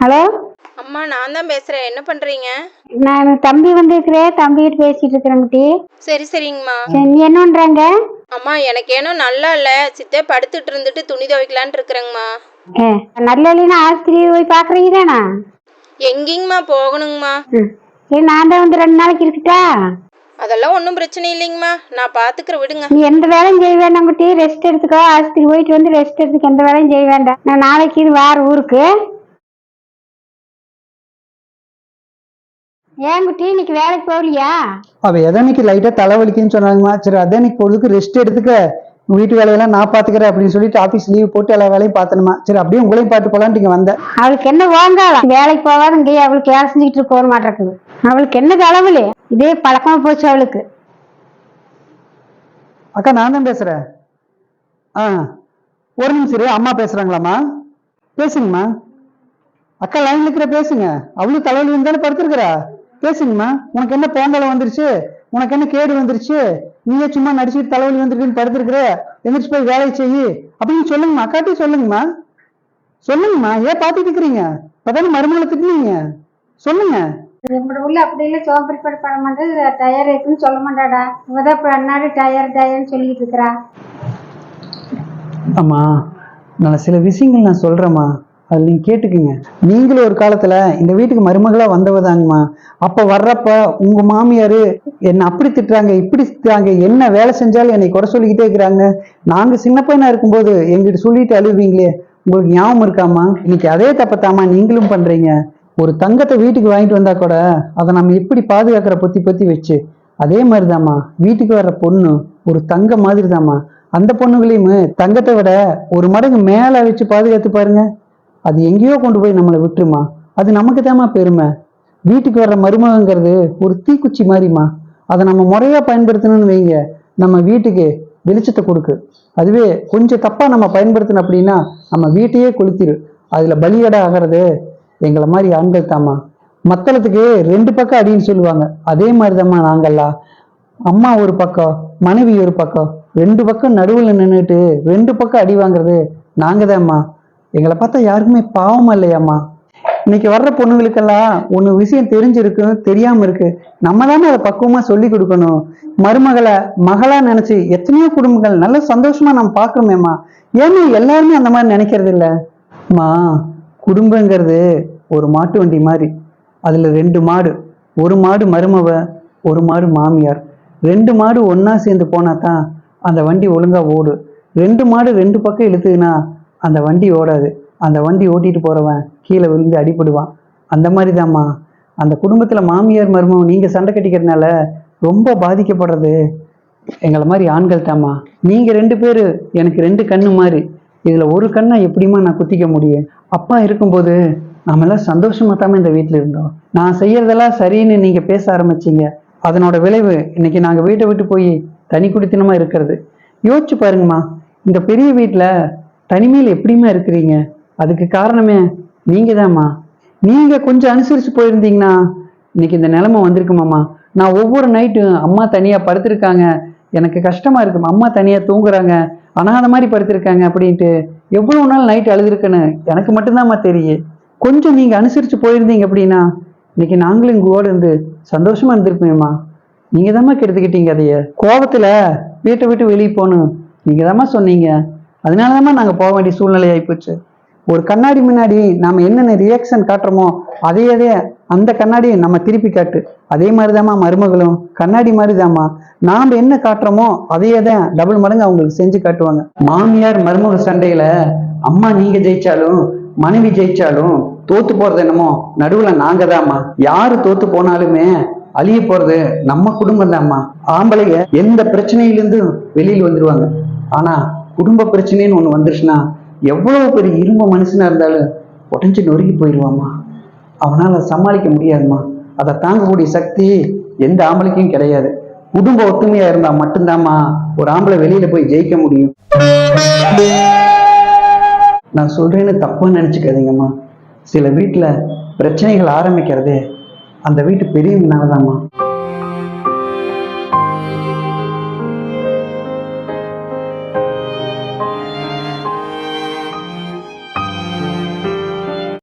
Hello? அம்மா நான் தான் பேசுறேன். என்ன பண்றீங்க? நான் தம்பி வந்திருக்கிறேன் தம்பிகிட்ட பேசிட்டு இருக்கிறேன் குட்டி. சரி சரிங்கம்மா. சரி, நீ என்ன பண்றாங்க? அம்மா எனக்கு ஏனோ நல்லா இல்ல. சித்தே படுத்துட்டு இருந்துட்டு துணி துவைக்கலான்ட்டு இருக்கிறேங்கம்மா. நல்ல இல்லைன்னா ஆஸ்பத்திரி போய் பார்க்குறீங்க தானா எங்கேங்கம்மா போகணுங்கம்மா? சரி நான் தான் வந்து ரெண்டு நாளைக்கு இருக்கட்டா? அதெல்லாம் ஒன்றும் பிரச்சனை இல்லைங்கம்மா. நான் பாத்துக்கிற விடுங்க. நீ எந்த வேலையும் செய்ய வேண்டாம் குட்டி. ரெஸ்ட் எடுத்துக்கோ. ஆஸ்பத்திரி போயிட்டு வந்து ரெஸ்ட் எடுத்துக்க. எந்த வேலையும் செய்ய வேண்டாம். நான் நாளைக்கு இது வார ஊருக்கு. ஏன் குட்டி? இன்னைக்கு வேலைக்கு போகலையா? அவ எதனைக்கு லைட்டா தலைவலிக்குன்னு சொன்னாங்கம்மா. சரி அதனைக்கு பொழுதுக்கு ரெஸ்ட் எடுத்துக்க. வீட்டு வேலையெல்லாம் நான் பாத்துக்கிறேன் அப்படின்னு சொல்லிட்டு ஆபீஸ் லீவ் போட்டு எல்லா வேலையும் பார்த்தனுமா சரி அப்படியே உங்களையும் பார்த்து போலான்ட்டு இங்க வந்தேன். அவளுக்கு என்ன வாங்காளம் வேலைக்கு போகாத இங்கேயே அவளுக்கு வேலை செஞ்சுக்கிட்டு போக மாட்டேங்குது அவளுக்கு என்ன தலைவலி இதே பழக்கமா போச்சு அவளுக்கு. அக்கா நான் தான் பேசுறேன். ஆ ஒரு நிமிஷம் இரு, அம்மா பேசுறாங்களாம்மா. பேசுங்கம்மா. அக்கா லைன்ல இருக்கிற பேசுங்க. அவளும் தலைவலி தானே படுத்திருக்கிறா? பேசுங்கம்மா. உனக்கு என்ன போங்கலம் வந்துருச்சு? உனக்கு என்ன கேடு வந்துருச்சு? நீயே சும்மா நடிச்சுட்டு தலைவலி வந்துருக்குன்னு படுத்திருக்கிற? எந்திரிச்சு போய் வேலையை செய்யி அப்படின்னு சொல்லுங்கம்மா. அக்காட்டி சொல்லுங்கம்மா. சொல்லுங்கம்மா. ஏன் பார்த்துட்டு இருக்கிறீங்க? இப்பதானே மருமகளை திட்டுனீங்க. சொல்லுங்க. இப்படி உள்ள அப்படி இல்லை சோம்பரிப்பட பண்ண மாட்டேன் டயர் இருக்குன்னு சொல்ல மாட்டாடா. இவதான் இப்ப அன்னாடி டயர் டயர்னு சொல்லிட்டு இருக்கிறா. அம்மா நான் சில விஷயங்கள் நான் சொல்றேம்மா. அதில் நீங்கள் கேட்டுக்குங்க. நீங்களும் ஒரு காலத்தில் இந்த வீட்டுக்கு மருமகளாக வந்தவ தாங்கம்மா அப்போ வர்றப்ப உங்கள் மாமியார் என்னை அப்படி திட்டுறாங்க இப்படி திட்டுறாங்க என்ன வேலை செஞ்சாலும் என்னை குறை சொல்லிக்கிட்டே இருக்கிறாங்க. நாங்கள் சின்ன பையனாக இருக்கும்போது எங்கிட்ட சொல்லிட்டு அழுவீங்களே உங்களுக்கு ஞாபகம் இருக்காம்மா? இன்னைக்கு அதே தப்பத்தாமா நீங்களும் பண்ணுறீங்க ஒரு தங்கத்தை வீட்டுக்கு வாங்கிட்டு வந்தா கூட அதை நம்ம எப்படி பாதுகாக்கிற பொத்தி பொத்தி வச்சு அதே மாதிரிதாம்மா. வீட்டுக்கு வர்ற பொண்ணு ஒரு தங்க மாதிரிதாம்மா. அந்த பொண்ணுகளையும் தங்கத்தை விட ஒரு மடங்கு மேலே வச்சு பாதுகாத்து பாருங்க. அது எங்கேயோ கொண்டு போய் நம்மளை விட்டுருமா? அது நமக்கு தாம்மா பெருமை. வீட்டுக்கு வர்ற மருமகங்கிறது ஒரு தீக்குச்சி மாதிரிம்மா. அதை நம்ம முறையா பயன்படுத்தணும்னு வைங்க. நம்ம வீட்டுக்கு வெளிச்சத்தை கொடுக்கு. அதுவே கொஞ்சம் தப்பா நம்ம பயன்படுத்தணும் அப்படின்னா நம்ம வீட்டையே கொளுத்திரு. அதுல பலியடை ஆகிறது எங்களை மாதிரி ஆண்கள் தாம்மா. மத்தளத்துக்கு ரெண்டு பக்கம் அடின்னு சொல்லுவாங்க. அதே மாதிரிதாம்மா நாங்கள்லாம். அம்மா ஒரு பக்கம் மனைவி ஒரு பக்கம். ரெண்டு பக்கம் நடுவில் நின்றுட்டு ரெண்டு பக்கம் அடி வாங்குறது நாங்கள் தான்மா எங்களை பார்த்தா யாருக்குமே பாவமா இல்லையாம்மா? இன்னைக்கு வர்ற பொண்ணுங்களுக்கெல்லாம் ஒன்று விஷயம் தெரிஞ்சிருக்கு தெரியாம இருக்கு. நம்ம தானே அதை பக்குவமா சொல்லி கொடுக்கணும். மருமகளை மகளா நினைச்சு எத்தனையோ குடும்பங்கள் நல்ல சந்தோஷமா நம்ம பார்க்கணுமேம்மா ஏன்னா எல்லாருமே அந்த மாதிரி நினைக்கிறது இல்ல? அம்மா குடும்பங்கிறது ஒரு மாட்டு வண்டி மாதிரி. அதுல ரெண்டு மாடு. ஒரு மாடு மருமவ ஒரு மாடு மாமியார். ரெண்டு மாடு ஒன்னா சேர்ந்து போனா தான் அந்த வண்டி ஒழுங்கா ஓடும். ரெண்டு மாடு ரெண்டு பக்கம் இழுத்துதுன்னா அந்த வண்டி ஓடாது. அந்த வண்டி ஓட்டிட்டு போறவன் கீழே விழுந்து அடிபடுவான். அந்த மாதிரி அந்த குடும்பத்தில் மாமியார் மருமம் நீங்கள் சண்டை கட்டிக்கிறதுனால ரொம்ப பாதிக்கப்படுறது எங்களை மாதிரி ஆண்கள் தாம்மா நீங்கள் ரெண்டு பேர் எனக்கு ரெண்டு கண்ணு மாதிரி. இதில் ஒரு கண்ணை எப்படிம்மா நான் குத்திக்க முடியும்? அப்பா இருக்கும்போது நாமெல்லாம் சந்தோஷமாக தாம இந்த வீட்டில் இருந்தோம். நான் செய்யறதெல்லாம் சரின்னு நீங்கள் பேச ஆரம்பிச்சீங்க. அதனோட விளைவு இன்னைக்கு நாங்கள் வீட்டை விட்டு போய் தனி குடித்தனமாக இருக்கிறது. யோசிச்சு பாருங்கம்மா. இந்த பெரிய வீட்டில் தனிமையில் எப்படிம்மா இருக்கிறீங்க? அதுக்கு காரணமே நீங்க தாம்மா நீங்க கொஞ்சம் அனுசரிச்சு போயிருந்தீங்கன்னா இன்னைக்கு இந்த நிலைமை வந்திருக்குமாம்மா. நான் ஒவ்வொரு நைட்டும் அம்மா தனியா படுத்திருக்காங்க. எனக்கு கஷ்டமா இருக்குமா அம்மா தனியா தூங்குறாங்க. அனாத மாதிரி படுத்திருக்காங்க அப்படின்ட்டு எவ்வளோ நாள் நைட் அழுதுருக்குன்னு எனக்கு மட்டும்தாம்மா தெரியும் கொஞ்சம் நீங்கள் அனுசரித்து போயிருந்தீங்க அப்படின்னா இன்னைக்கு நாங்களும் இங்க இருந்து சந்தோஷமா இருந்திருப்பேம்மா நீங்க தாம்மா கெடுத்துக்கிட்டீங்க அதைய. கோபத்தில் வீட்டை விட்டு வெளியே போகணும். நீங்க தாம்மா சொன்னீங்க. அதனாலம்மா நாங்கள் போக வேண்டிய சூழ்நிலை ஆகிப்போச்சு ஒரு கண்ணாடி முன்னாடி நாம் என்னென்ன ரியாக்ஷன் காட்டுறோமோ அதே அதே அந்த கண்ணாடியை நம்ம திருப்பி காட்டு. அதே மாதிரிதாம்மா மருமகளும் கண்ணாடி மாதிரிதாம்மா. நாம் என்ன காட்டுறோமோ அதையே தான் டபுள் மடங்கு அவங்களுக்கு செஞ்சு காட்டுவாங்க. மாமியார் மருமக சண்டையில அம்மா நீங்க ஜெயிச்சாலும் மனைவி ஜெயிச்சாலும் தோத்து போறது என்னமோ நடுவுல நாங்க தாம்மா யாரு தோத்து போனாலுமே அழிய போறது நம்ம குடும்பம் தாம்மா ஆம்பளைங்க எந்த பிரச்சனையிலிருந்தும் வெளியில் வந்துருவாங்க. ஆனா குடும்ப பிரச்சனைன்னு ஒண்ணு வந்துருச்சுன்னா எவ்வளவு பெரிய இரும்பு மனுஷனா இருந்தாலும் உடஞ்சி நொறுங்கி போயிடுவாம்மா அவனால சமாளிக்க முடியாதும்மா. அதை தாங்கக்கூடிய சக்தி எந்த ஆம்பளைக்கும் கிடையாது. குடும்ப ஒத்துமையாக இருந்தா மட்டும்தாம்மா ஒரு ஆம்பளை வெளியில போய் ஜெயிக்க முடியும். நான் சொல்றேன்னு தப்பாக நினச்சிக்காதீங்கம்மா. சில வீட்டுல பிரச்சனைகள் ஆரம்பிக்கிறதே அந்த வீட்டு பெரியவங்கனாலதாம்மா.